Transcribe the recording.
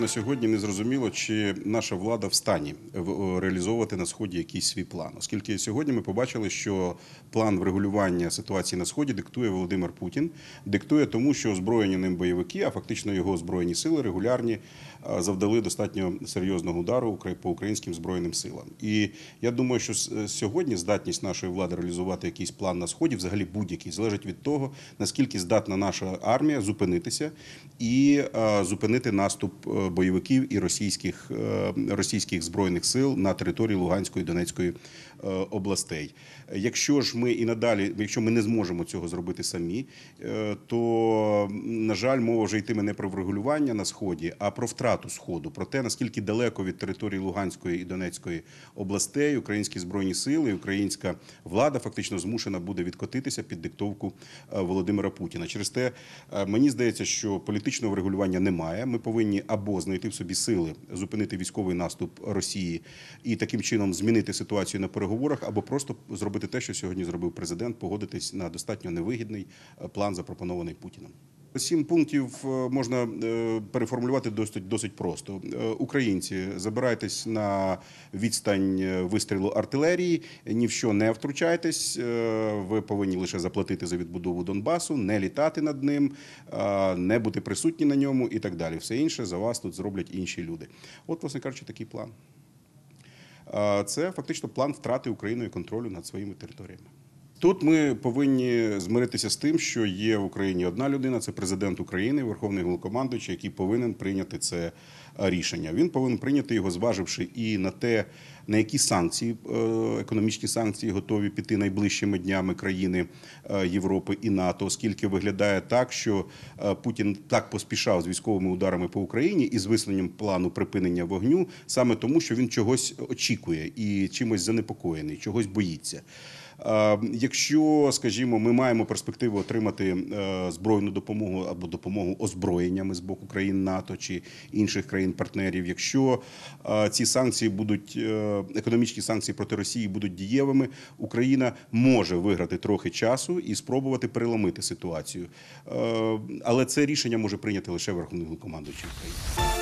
На сьогодні не зрозуміло, чи наша влада в стані реалізовувати на сході якийсь свій план, оскільки сьогодні ми побачили, що план врегулювання ситуації на сході диктує Володимир Путін, диктує тому, що озброєні ним бойовики, а фактично його озброєні сили регулярні завдали достатньо серйозного удару по українським збройним силам. І я думаю, що сьогодні здатність нашої влади реалізувати якийсь план на сході, взагалі будь-який, залежить від того, наскільки здатна наша армія зупинитися і е, зупинити наступ е, бойовиків і російських, е, російських збройних сил на території Луганської і Донецької е, областей. Якщо ж ми і надалі, якщо ми не зможемо цього зробити самі, е, то на жаль, мова вже йтиме не про врегулювання на сході, а про втрату сходу, про те, наскільки далеко від території Луганської і Донецької областей українські збройні сили, українська влада фактично змушена буде відкотитися під диктовку Володимира Путіна. Через те мені здається, що політичного врегулювання немає. Ми повинні або знайти в собі сили зупинити військовий наступ Росії і таким чином змінити ситуацію на переговорах, або просто зробити те, що сьогодні зробив президент, погодитись на достатньо невигідний е, план, запропонований Путіним. Сім пунктів е, можна е, переформулювати досить досить просто. Е, Українці, забирайтесь на відстань вистрілу артилерії, ні в що не втручайтесь. Ви повинні лише заплатити за відбудову Донбасу, не літати над ним, не бути присутні на ньому і так далі. Все інше за вас тут зроблять інші люди. От, власне кажучи, такий план. Це фактично план втрати Україною контролю над своїми територіями. Тут ми повинні змиритися з тим, що є в Україні одна людина, це президент України, верховний головнокомандуючий, який повинен прийняти це е, рішення. Він повинен прийняти його, зваживши і на те, на які санкції, е, економічні санкції готові піти найближчими днями країни е, Європи і НАТО, оскільки виглядає так, що Путін так поспішав з військовими ударами по Україні і з висленням плану припинення вогню, саме тому, що він чогось очікує і чимось занепокоєний, чогось боїться. Якщо, скажімо, ми маємо перспективу отримати е, збройну допомогу або допомогу озброєннями з боку країн НАТО чи інших країн-партнерів, якщо ці санкції будуть е, економічні санкції проти Росії будуть дієвими, Україна може виграти трохи часу і спробувати переломити ситуацію. Е, Але це рішення може прийняти лише верховний головнокомандуючий України.